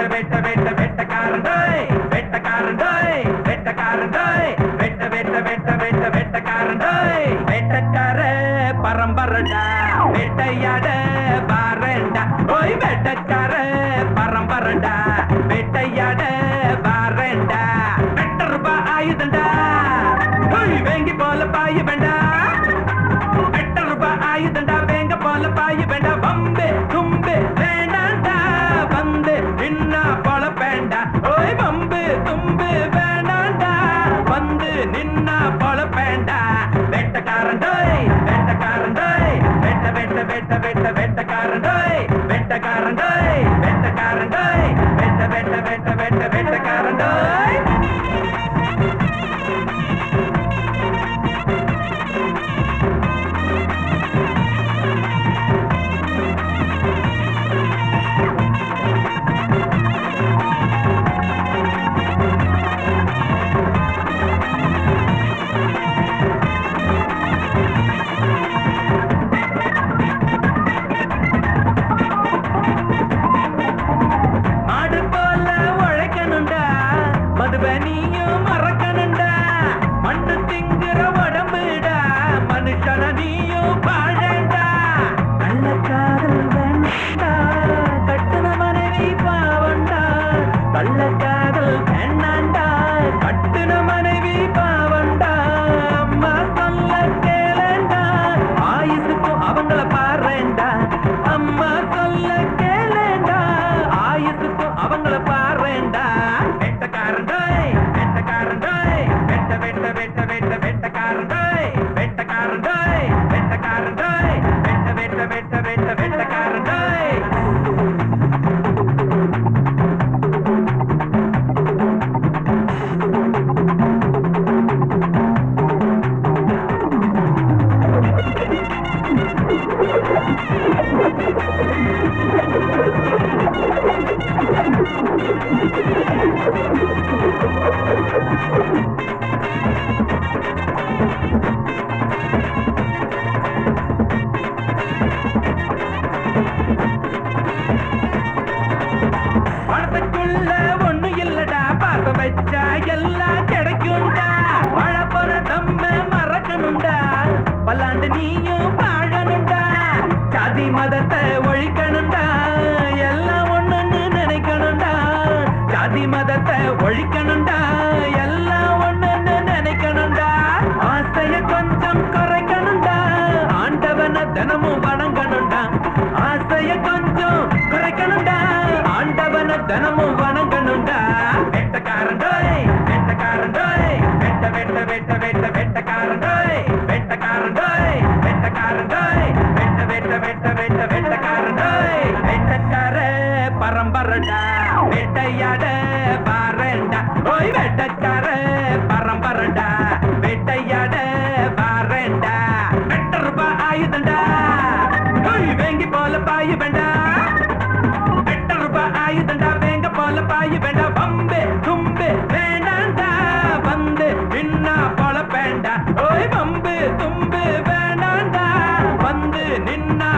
வெட்ட வெட்ட வெட்ட வெட்டக்காரண்டாய் வெட்டக்காரண்டாய் வெட்டக்காரண்டாய் வெட்ட வெட்ட வெட்ட வெட்ட வெட்டக்காரண்டாய் வெட்டக்கார பரம்பரடா வெட்டையாட பாரண்டா ஓய் வெட்டக்கார பரம்பரடா வெட்டையாட பாரண்டா வம்பு தும்பு வேணாண்டா. வந்து நின்னா பொழப்பேண்டா. வெட்டக்காரன் டோய் வெட்டக்காரன் டோய். வெட்ட வெட்ட வெட்ட வெட்ட வெட்டக்காரன் வச்சா எல்லாம் கிடைக்கும்டா. வாழப்போற தம்ம மறக்கணும்டா. பல்லாண்டு நீயும் வாழணும்டா. ஜாதி மதத்தை ஒழிக்கணும்டா. எல்லாம் ஒண்ணுன்னு நினைக்கணும்டா. ஜாதி மதத்தை ஒழிக்கணும்டா. எல்லாம் ஒண்ணுன்னு நினைக்கணும்டா. ஆசைய கொஞ்சம் குறைக்கணும்டா. ஆண்டவன தினமும் வணங்கணும்டா. ஆசைய கொஞ்சம் குறைக்கணும்டா. ஆண்டவன தினமும் வணங்க வெட்ட வெட்ட வெட்ட வெட்ட வெட்டக்காரண்டோய் வெட்ட வெட்ட வெட்ட வெட்ட வெட்டக்காரண்டோய் வெட்டக்கார பரம்பரடா வேட்டையாட பாரண்டா ஓய் வெட்டக்கார வம்பு தும்பு வேணாண்டா. வந்து நின்னா